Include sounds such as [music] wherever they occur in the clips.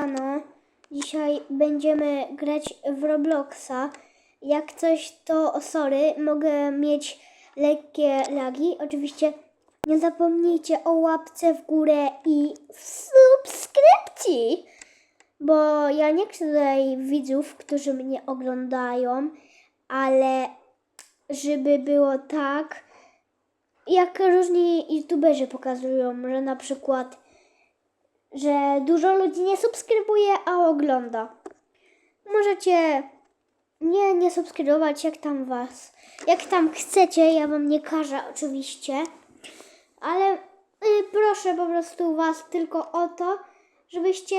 Siemano, dzisiaj będziemy grać w Robloxa. Jak coś, to sorry, mogę mieć lekkie lagi. Oczywiście nie zapomnijcie o łapce w górę i subskrypcji, bo ja nie chcę tutaj widzów, którzy mnie oglądają, ale żeby było tak, jak różni youtuberzy pokazują, że na przykład że dużo ludzi nie subskrybuje, a ogląda. Możecie nie, nie subskrybować, jak tam was, jak tam chcecie, ja wam nie każę oczywiście, ale y, proszę po prostu was tylko o to, żebyście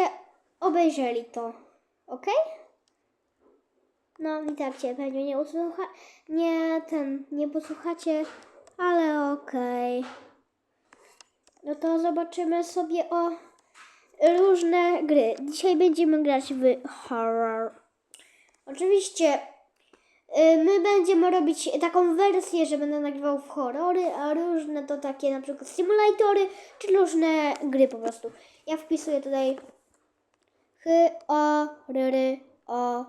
obejrzeli to, ok? No i cię pewnie nie usłucha, nie ten, nie posłuchacie, ale okej. No to zobaczymy sobie o różne gry. Dzisiaj będziemy grać w horror. Oczywiście y, my będziemy robić taką wersję, że będę nagrywał w horrory, a różne to takie na przykład simulatory, czy różne gry po prostu. Ja wpisuję tutaj H, O, R, R, O,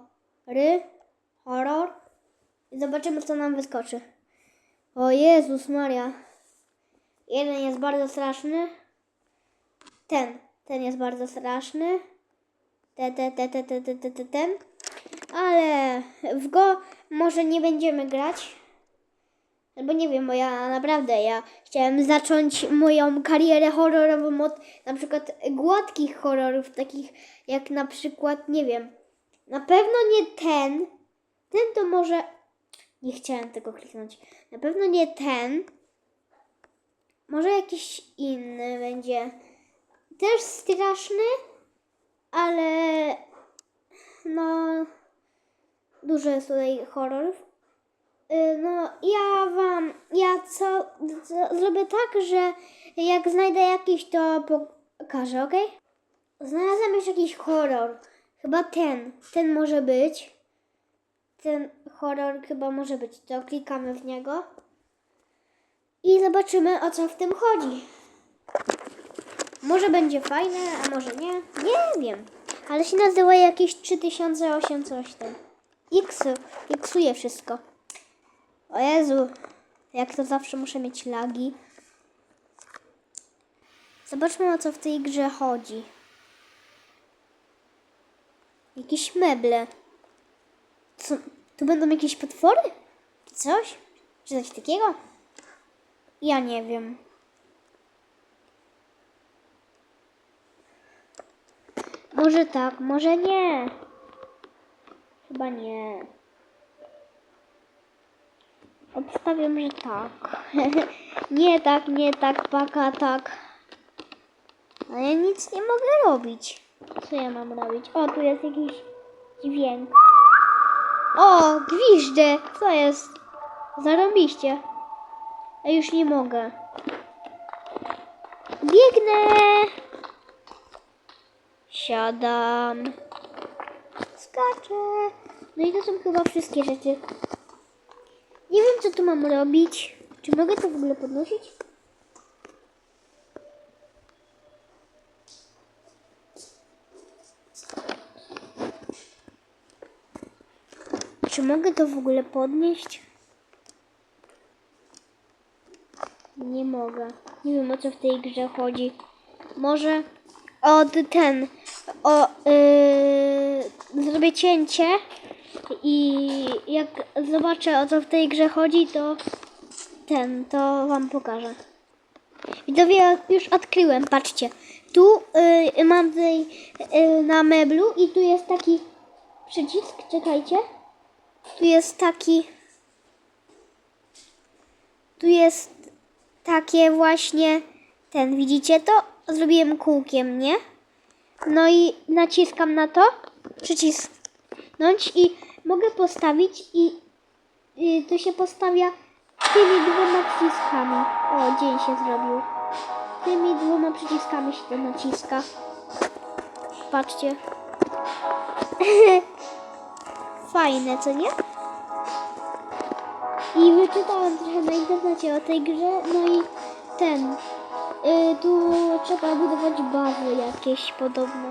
R, horror i zobaczymy co nam wyskoczy. O Jezus Maria. Jeden jest bardzo straszny. Ten, ten jest bardzo straszny. Te, te, te, te, te, te, te, te, ten. Ale w go może nie będziemy grać. Albo nie wiem, bo ja naprawdę, ja chciałem zacząć moją karierę horrorową od na przykład gładkich horrorów, takich jak na przykład, nie wiem, na pewno nie ten. Ten to może, nie chciałem tego kliknąć. Na pewno nie ten. Może jakiś inny będzie też straszny, ale no dużo jest tutaj horrorów. Y, No ja wam, ja co, co zrobię tak, że jak znajdę jakiś to pokażę, ok? Znalazłem już jakiś horror. Chyba ten, ten może być. Ten horror chyba może być. To klikamy w niego. I zobaczymy o co w tym chodzi. Może będzie fajne, a może nie. Nie wiem. Ale się nazywa jakieś 3008 coś tam. X, Xuje wszystko. O Jezu. Jak to zawsze muszę mieć lagi. Zobaczmy o co w tej grze chodzi. Jakieś meble. Co? Tu będą jakieś potwory? Coś? Czy coś takiego? Ja nie wiem. Może tak, może nie. Chyba nie. Obstawiam, że tak. [laughs] nie tak, nie tak, paka tak. A ja nic nie mogę robić. Co ja mam robić? O, tu jest jakiś dźwięk. O, gwiżdżę. Co jest? Zarobiście. A już nie mogę. Biegnę. Siadam. Skaczę. No i to są chyba wszystkie rzeczy. Nie wiem, co tu mam robić. Czy mogę to w ogóle podnosić? Czy mogę to w ogóle podnieść? Nie mogę. Nie wiem o co w tej grze chodzi. Może od ten. O, yy, zrobię cięcie i jak zobaczę o co w tej grze chodzi, to ten, to wam pokażę. Widzowie, już odkryłem, patrzcie. Tu yy, mam tutaj yy, na meblu i tu jest taki przycisk, czekajcie. Tu jest taki. Tu jest takie właśnie ten, widzicie to? Zrobiłem kółkiem, nie? No i naciskam na to, przycisnąć i mogę postawić i y, to się postawia tymi dwoma przyciskami. O, dzień się zrobił. Tymi dwoma przyciskami się to naciska. Patrzcie. [laughs] Fajne, co nie? I wyczytałam trochę na internecie o tej grze, no i ten. Y, tu trzeba budować bazy jakieś podobno.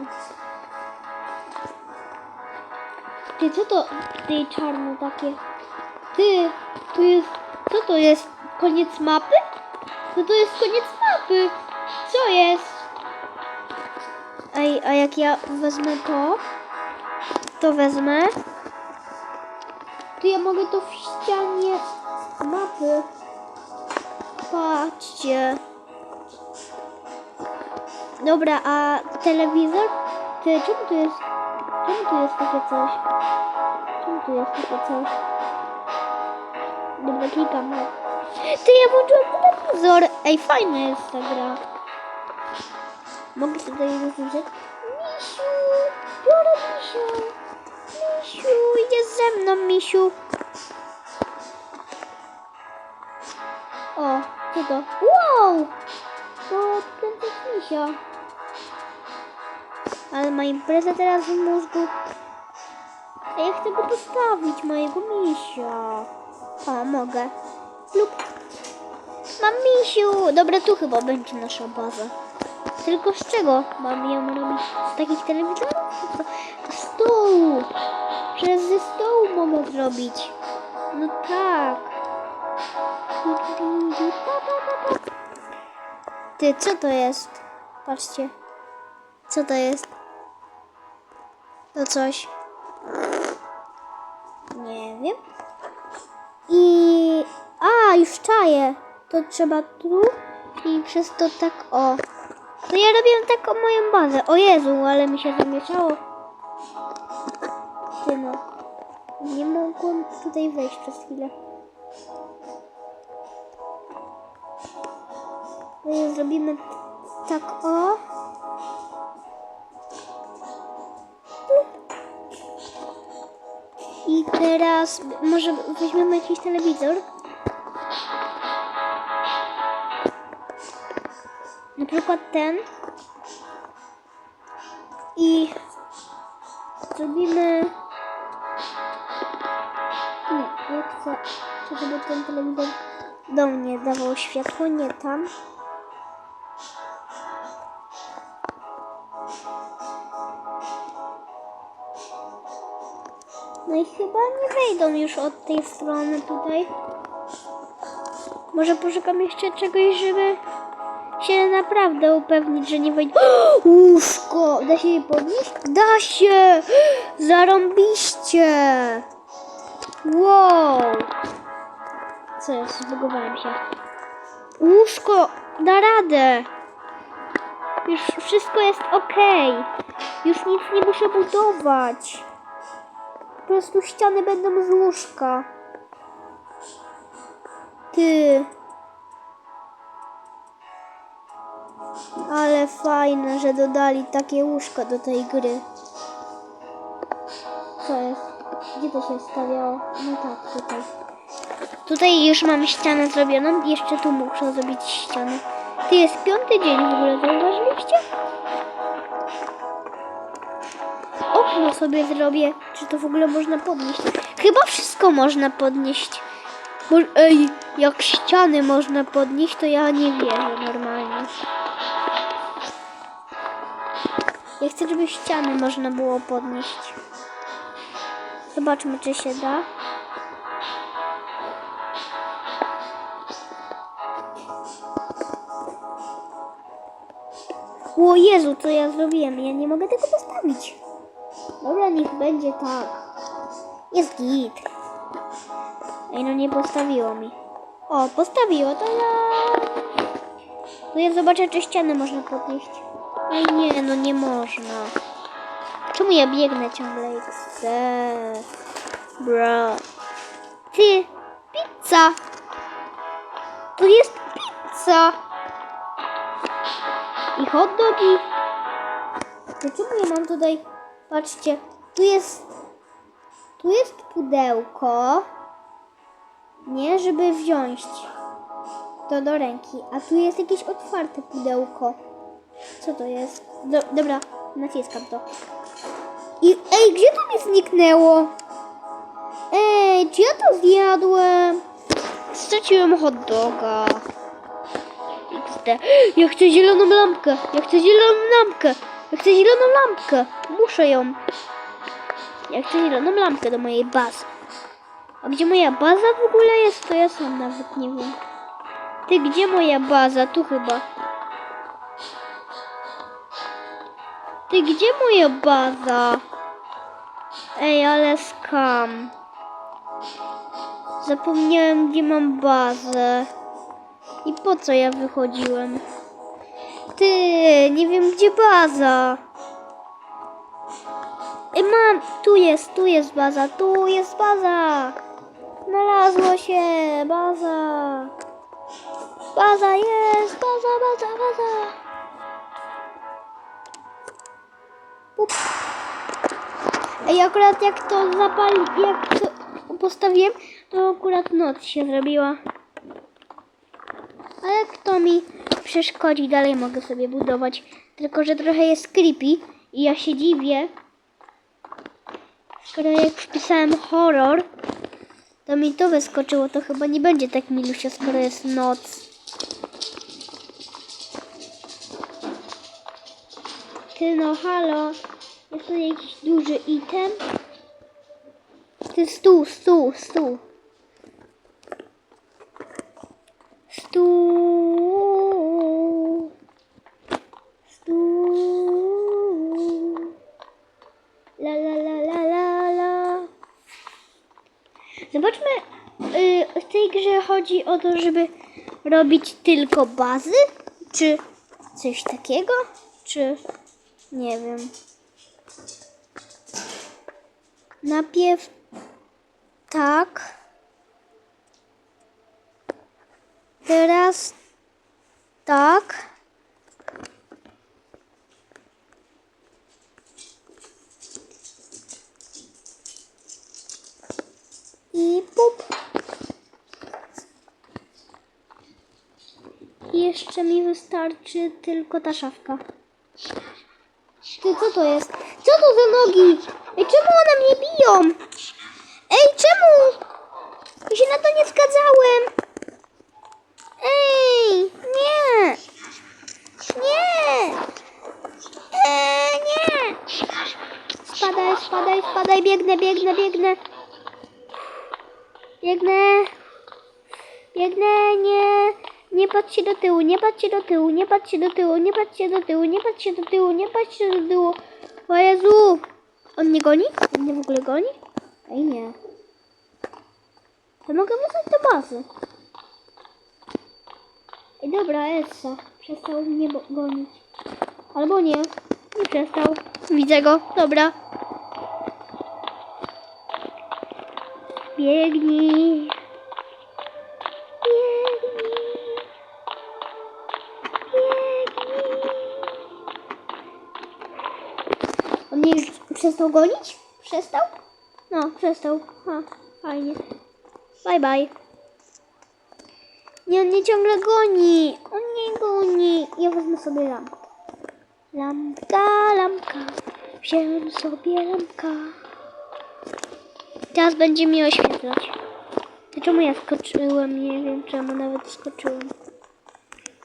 Ty, co to ty czarno takie? Ty, tu jest, co to jest? Koniec mapy? No to jest koniec mapy. Co jest? Ej, a jak ja wezmę to, to wezmę, to ja mogę to w ścianie mapy. Patrzcie. Dobra, a telewizor? Ty, czemu tu jest, czemu tu jest takie coś? Czemu tu jest takie coś? Dobra, klikam. no. Ty, ja włączyłem telewizor. Ej, fajna jest ta gra. Mogę tutaj rozwiązać? Misiu! Biorę misiu! Misiu, idzie ze mną, misiu. O, co to? Wow! To kręcę misia. Ale ma imprezę teraz w mózgu. A ja chcę go postawić, mojego misia. O, mogę. Lub. Mam misiu. Dobra, tu chyba będzie nasza baza. Tylko z czego mam ją robić? Z takich telewizorów? Z stołu. Przecież ze stołu mogę zrobić. No tak. Ty, co to jest? Patrzcie. Co to jest? To coś. Nie wiem. I... A, już czaję. To trzeba tu i przez to tak o. To ja robię taką moją bazę. O Jezu, ale mi się zamieszało. Ty no. Nie mogłam tutaj wejść przez chwilę. No i zrobimy tak o. I teraz może weźmiemy jakiś telewizor. Na przykład ten. I zrobimy. Nie, ja chcę, żeby ten telewizor do mnie dawał światło, nie tam. Chyba nie wejdą już od tej strony tutaj. Może poszukam jeszcze czegoś, żeby się naprawdę upewnić, że nie wejdą. [gasps] Łóżko! Da się je podnieść? Da się! Zarąbiście! Wow! Co jest? Zbugowałem się. Łóżko! Da radę! Już wszystko jest ok. Już nic nie muszę budować. Po prostu ściany będą z łóżka. Ty. Ale fajne, że dodali takie łóżko do tej gry. Co jest? Gdzie to się stawiało? No tak, tutaj. Tutaj już mam ścianę zrobioną. Jeszcze tu muszę zrobić ścianę. To jest piąty dzień w ogóle, zauważyliście? Okno sobie zrobię. Czy to w ogóle można podnieść? Chyba wszystko można podnieść. Bo, ej, jak ściany można podnieść, to ja nie wierzę normalnie. Ja chcę, żeby ściany można było podnieść. Zobaczmy, czy się da. O Jezu, co ja zrobiłem? Ja nie mogę tego postawić. Dobra, niech będzie tak. Jest git. Ej, no nie postawiło mi. O, postawiło, to ja... To ja zobaczę, czy ścianę można podnieść. Ej, nie, no nie można. Czemu ja biegnę ciągle i chcę? Bro. Ty, pizza! Tu jest pizza! I hot dogi. To czemu ja mam tutaj... Patrzcie, tu jest... Tu jest pudełko. Nie, żeby wziąć to do ręki. A tu jest jakieś otwarte pudełko. Co to jest? Do, dobra, naciskam to. I, ej, gdzie to mi zniknęło? Ej, czy ja to zjadłem? Straciłem hot doga. XD. Ja chcę zieloną lampkę. Ja chcę zieloną lampkę. Ja chcę zieloną lampkę. Muszę ją. Ja chcę zieloną lampkę do mojej bazy. A gdzie moja baza w ogóle jest, to ja sam nawet nie wiem. Ty, gdzie moja baza? Tu chyba. Ty, gdzie moja baza? Ej, ale skam. Zapomniałem, gdzie mam bazę. I po co ja wychodziłem? Ty, nie wiem, gdzie baza. Ej, mam, tu jest, tu jest baza, tu jest baza. Znalazło się, baza. Baza jest, baza, baza, baza. Up. Ej, akurat jak to zapali, jak to postawiłem, to akurat noc się zrobiła. Ale kto mi przeszkodzi, dalej mogę sobie budować. Tylko, że trochę jest creepy i ja się dziwię. Skoro jak wpisałem horror, to mi to wyskoczyło, to chyba nie będzie tak milusio, skoro jest noc. Ty no, halo. Jest tu jakiś duży item? Ty stół, stół, stół. Zobaczmy, y, w tej grze chodzi o to, żeby robić tylko bazy? Czy coś takiego? Czy nie wiem. Najpierw tak. Teraz tak. Jeszcze mi wystarczy tylko ta szafka. Ty, co to jest? Co to za nogi? Ej, czemu one mnie biją? Ej, czemu? Ja się na to nie zgadzałem. Ej, nie. Nie. Eee, nie. Spadaj, spadaj, spadaj, biegnę, biegnę, biegnę. Biegnę. Biegnę, nie. Nie patrzcie do tyłu, nie patrzcie do tyłu, nie patrzcie do tyłu, nie patrzcie do tyłu, nie patrzcie do tyłu, nie patrzcie do tyłu. O Jezu! On mnie goni? On mnie w ogóle goni? Ej, nie. To mogę wrócić do bazy. Ej, dobra, Elsa. Przestał mnie gonić. Albo nie. Nie przestał. Widzę go. Dobra. Biegnij. Biegnij. Biegnij. On mnie już przestał gonić? Przestał? No, przestał. A, fajnie. Bye bye. Nie, on mnie ciągle goni. On nie goni. Ja wezmę sobie lampkę. Lampka, lampka. Wziąłem sobie lampka. Teraz będzie mi oświetlać. Czemu ja skoczyłem? Nie wiem czemu nawet skoczyłem.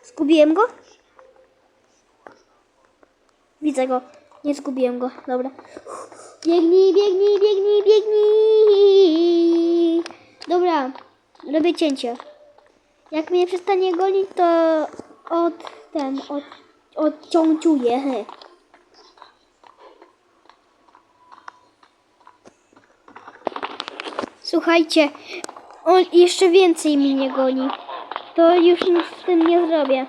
Zgubiłem go? Widzę go. Nie zgubiłem go. Dobra. Biegnij, biegnij, biegnij, biegnij. Dobra. Robię cięcie. Jak mnie przestanie gonić, to od ten, od, odciąciuję. Słuchajcie, on jeszcze więcej mnie goni. To już nic z tym nie zrobię.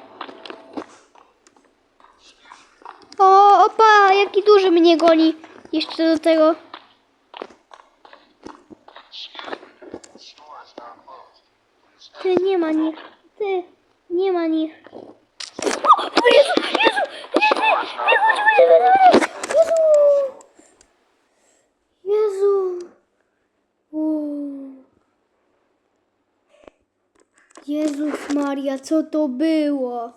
O, opa, jaki duży mnie goni. Jeszcze do tego. Ty, nie ma nich. Ty, nie ma nich. O Jezu, Jezu, Jezu, Jezu, Jezu, Jezu. Jezus Maria, co to było?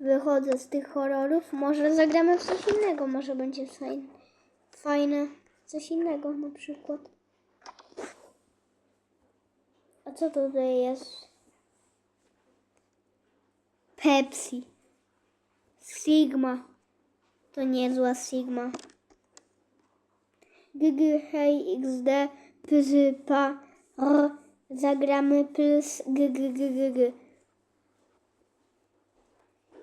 Wychodzę z tych horrorów. Może zagramy w coś innego. Może będzie fajne. Fajne. Coś innego na przykład. A co tutaj jest? Pepsi. Sigma. To niezła Sigma. GG, hej, XD, pyzy, pa, r, zagramy plus GG, GG, GG.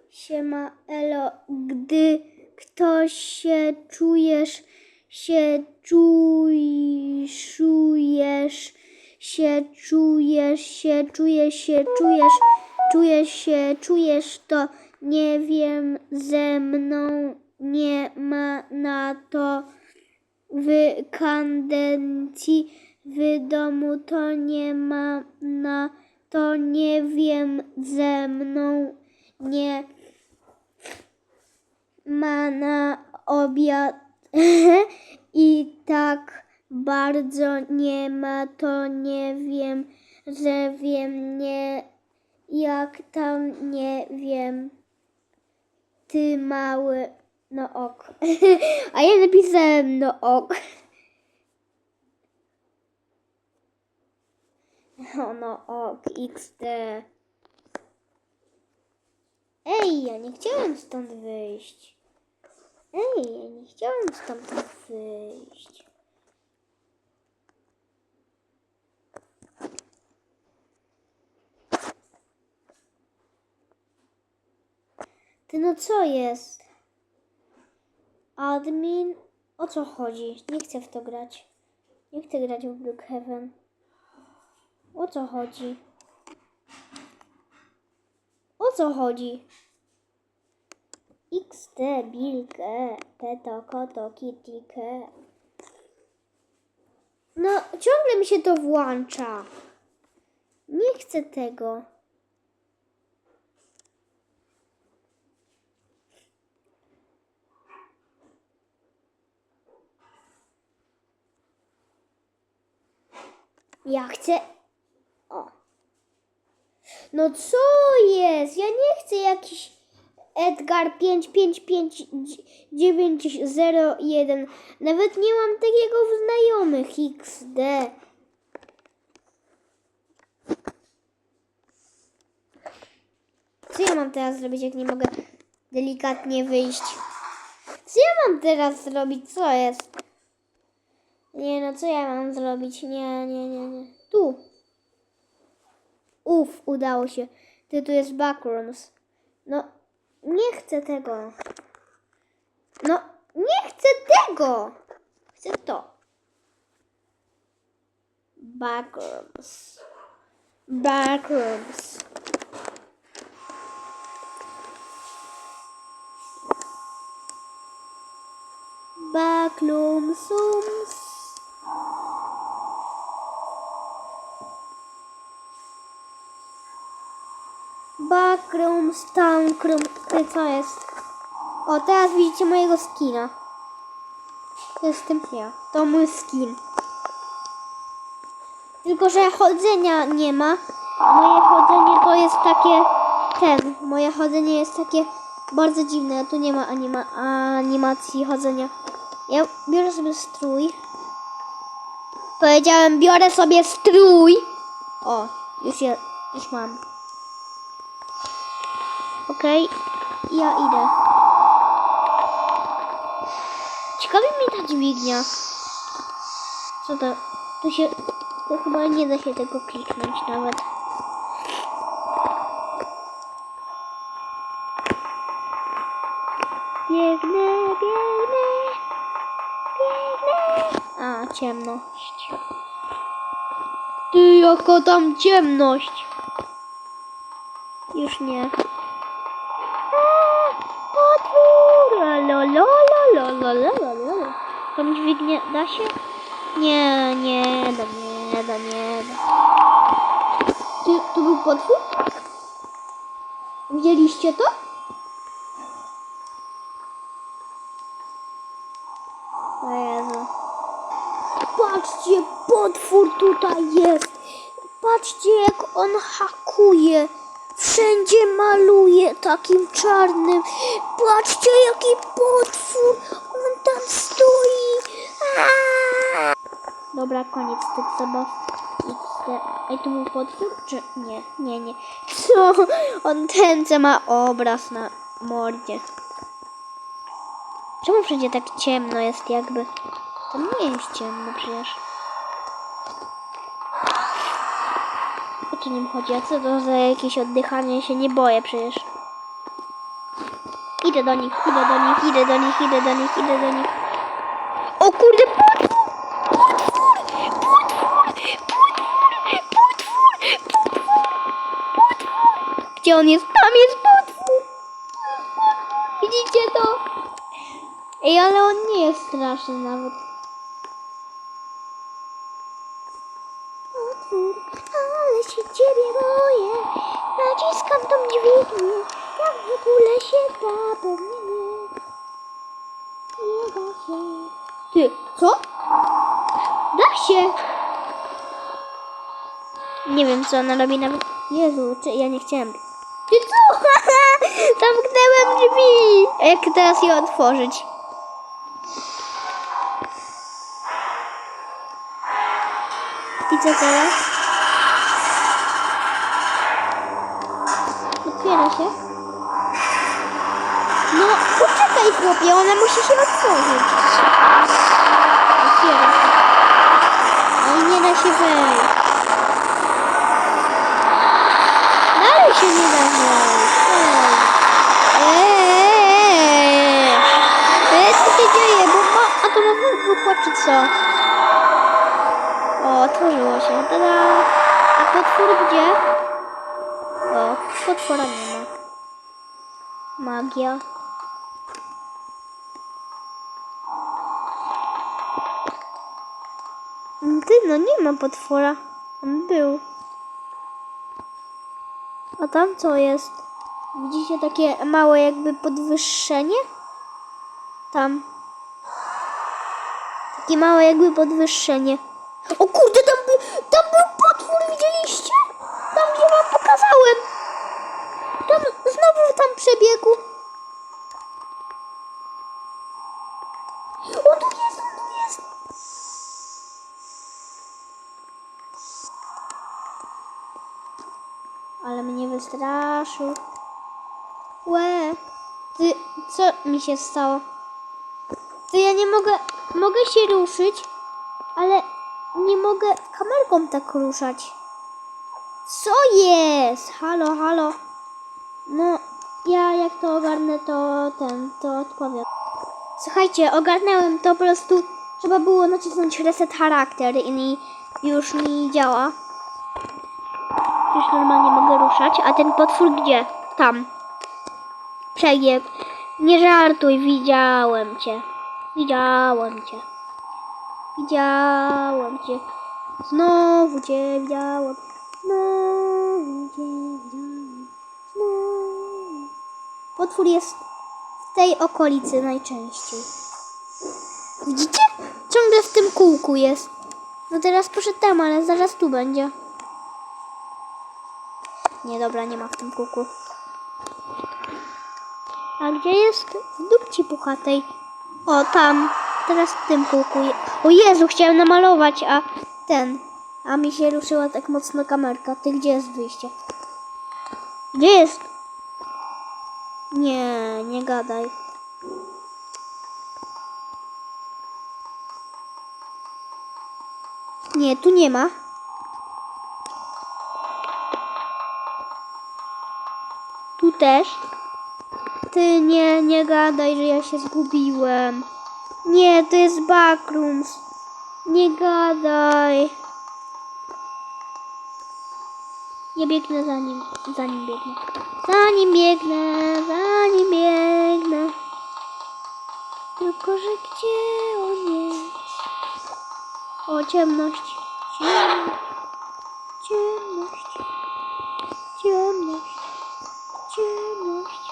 Siema, elo, gdy ktoś się czujesz, się czujesz, się czujesz, się czujesz, się czujesz, czujesz się, czujesz, to nie wiem, ze mną nie ma na to w kandencji w domu to nie ma na to nie wiem ze mną nie ma na obiad. [laughs] I tak bardzo nie ma to nie wiem że wiem nie jak tam nie wiem. Ty mały no ok [laughs] a ja napisałem no ok O, [laughs] no ok, XD. Ej, ja nie chciałem stąd wyjść. Ej, ja nie chciałem stąd wyjść. Ty no co jest? Admin? O co chodzi? Nie chcę w to grać. Nie chcę grać w Brookhaven. O co chodzi? O co chodzi? XT, Bilkę, Teto, Koto, Kittykę. No, ciągle mi się to włącza. Nie chcę tego. Ja chcę. O. No co jest? Ja nie chcę jakiś Edgar 555901. Nawet nie mam takiego w znajomych XD. Co ja mam teraz zrobić, jak nie mogę delikatnie wyjść? Co ja mam teraz zrobić? Co jest? Nie no, co ja mam zrobić? Nie, nie, nie, nie. Tu. Uf, udało się. Ty tu jest backrooms. No, nie chcę tego. No, nie chcę tego. Chcę to. Backrooms. Backrooms. Backrooms. Backroom, Stowncroom. Ty co jest? O, teraz widzicie mojego skina. Jestem ja. To mój skin. Tylko, że chodzenia nie ma. Moje chodzenie to jest takie... Ten. Moje chodzenie jest takie bardzo dziwne. Tu nie ma anima animacji chodzenia. Ja biorę sobie strój. Powiedziałem, biorę sobie strój. O, już, je, już mam. Okej, ja idę. Ciekawi mnie ta dźwignia. Co to? Tu się... To chyba nie da się tego kliknąć nawet. Biegnę, biegnę, biegnę. A, ciemność. Ty, jaka tam ciemność. Już nie. La la la la la la. Tam dźwignie, da się? Nie, nie da, nie da, nie da. Ty, tu był potwór? Widzieliście to? O Jezu. Patrzcie, potwór tutaj jest. Patrzcie, jak on hakuje. Wszędzie maluje takim czarnym. Patrzcie, jaki potwór. On tam stoi. Dobra, koniec tych zabaw. Ej, to był potwór? Czy nie? Nie, nie. Co? On ten, co ma obraz na mordzie. Czemu wszędzie tak ciemno jest jakby? To nie jest ciemno przecież. Co nim chodzi? A co to za jakieś oddychanie? Się nie boję przecież. Idę do nich, idę do nich, idę do nich, idę do nich, idę do nich. O kurde, potwór! Potwór! Potwór! Potwór! Potwór! Potwór! Gdzie on jest? Tam jest potwór! Widzicie to? Ej, ale on nie jest straszny nawet. Potwór, ale się ciebie boję. Naciskam tą dźwignię. Jak w ogóle się da, pewnie nie. Nie da się. Ty, co? Da się. Nie wiem, co ona robi nawet. Jezu, czy ja nie chciałem. Ty co? [laughs] Zamknęłem drzwi. A jak teraz je otworzyć? I co teraz? Otwiera się. No, poczekaj chłopie, ona musi się otworzyć. Otwiera się. Oj, nie da się wejść. Dalej się nie da wejść. Eee. Eee, co się dzieje? Bo ma, a to ma wybuchła czy co? O, otworzyło się. Tada! A potwór gdzie? Potwora nie ma. Magia. Ty, no nie ma potwora. On był. A tam co jest? Widzicie takie małe jakby podwyższenie? Tam. Takie małe jakby podwyższenie. O kurde, tam, by, tam był potwór, widzieliście? Tam gdzie wam pokazałem. Tam, znowu tam przebiegł. O, tu jest, on tu jest. Ale mnie wystraszył. Łe, ty, co mi się stało? Ty, ja nie mogę, mogę się ruszyć, ale nie mogę kamerką tak ruszać. Co jest? Halo, halo. No, to ogarnę, to ten, to odpowiem. Słuchajcie, ogarnąłem to po prostu. Trzeba było nacisnąć reset charakter i już mi działa. Już normalnie mogę ruszać. A ten potwór gdzie? Tam. Przebiegł. Nie żartuj, widziałem cię. Widziałem cię. Widziałem cię. Znowu cię widziałem. Znowu cię widziałem. Znowu. Potwór jest w tej okolicy najczęściej. Widzicie? Ciągle w tym kółku jest. No teraz poszedł tam, ale zaraz tu będzie. Nie, dobra, nie ma w tym kółku. A gdzie jest w dupci puchatej? O, tam. Teraz w tym kółku. O Jezu, chciałem namalować, a ten. A mi się ruszyła tak mocno kamerka. Ty, gdzie jest wyjście? Gdzie jest? Nie, nie gadaj. Nie, tu nie ma. Tu też. Ty nie, nie gadaj, że ja się zgubiłem. Nie, to jest backrooms. Nie gadaj. Ja biegnę za nim, za nim biegnę. Za nim biegnę, za nim biegnę. Tylko, że gdzie on jest? O, ciemność. Ciemność. Ciemność. Ciemność. Ciemność.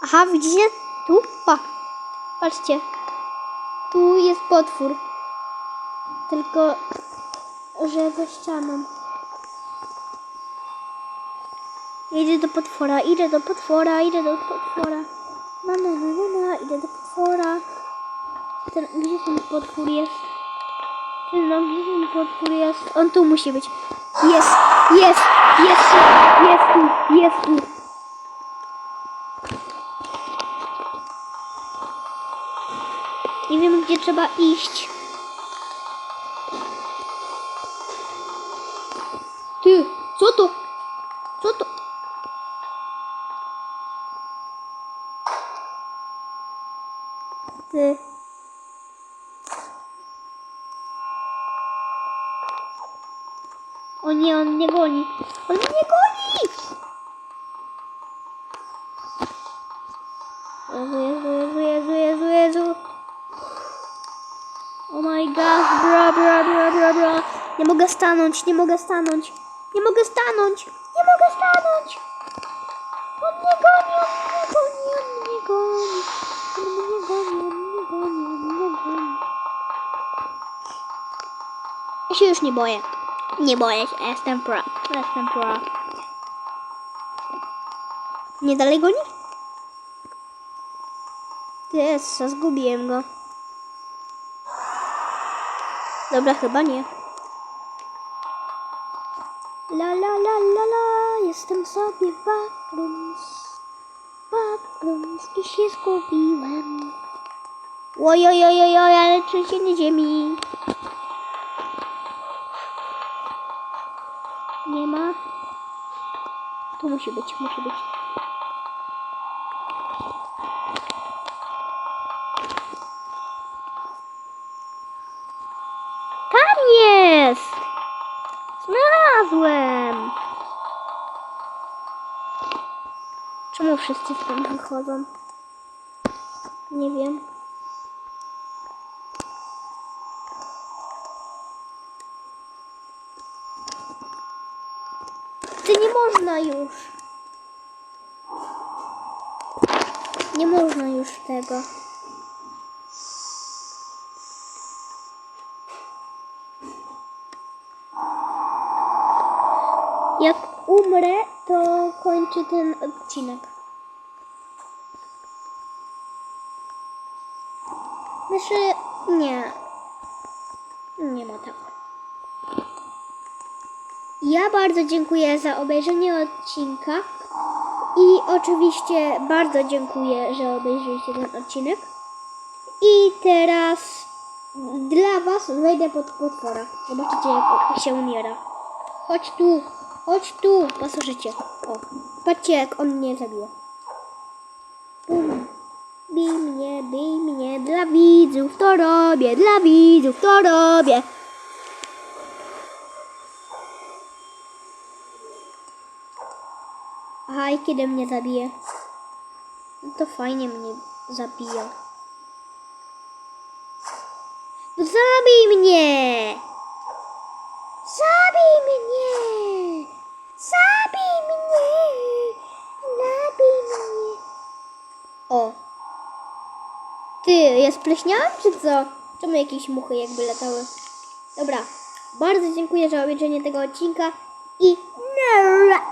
Aha, widzicie? Patrzcie. Tu jest potwór. Tylko, że za ścianą. Idę do potwora, idę do potwora, idę do potwora. Na, na, na, na, idę do potwora. Ten, gdzie ten potwór jest? Ty, no, gdzie ten potwór jest? On tu musi być. Jest, Jest, jest, jest tu, jest tu. Nie wiem, gdzie trzeba iść. Ty, co to? Co to? Ty. O nie, on mnie goni. On mnie goni! Mogę stanąć, nie mogę stanąć. Nie mogę stanąć, nie mogę stanąć. On mnie goni, on mnie goni, on mnie goni. On mnie goni, on mnie goni, on mnie goni. Ja się już nie boję. Nie boję się, jestem pro. Jestem pro. Nie dalej goni? Jest, zgubiłem go. Dobra, chyba nie. Jestem sobie w backrooms. Backrooms i się zgubiłem. Ojojojojoj, ale trzęsienie ziemi. Nie ma. Tu musi być, musi być. Tam jest! Znalazłem! Czemu wszyscy stąd wychodzą? Nie wiem. Ty nie można już. Nie można już tego. Jak umrę, to kończy ten odcinek. Znaczy, nie. Nie ma tak. Ja bardzo dziękuję za obejrzenie odcinka. I oczywiście bardzo dziękuję, że obejrzyliście ten odcinek. I teraz dla Was wejdę pod potwora. Zobaczycie, jak się umiera. Chodź tu, chodź tu, posłuchajcie. O, patrzcie, jak on mnie zabije. Bum. Bij mnie, bij mnie, dla widzów to robię, dla widzów to robię. Aha, i kiedy mnie zabije? No to fajnie mnie zabija. No zabij mnie! Zabij mnie! Zabij mnie! Zabij mnie! O! Ty, jest pleśniałem czy co? Czemu jakieś muchy jakby latały? Dobra, bardzo dziękuję za obejrzenie tego odcinka i nara!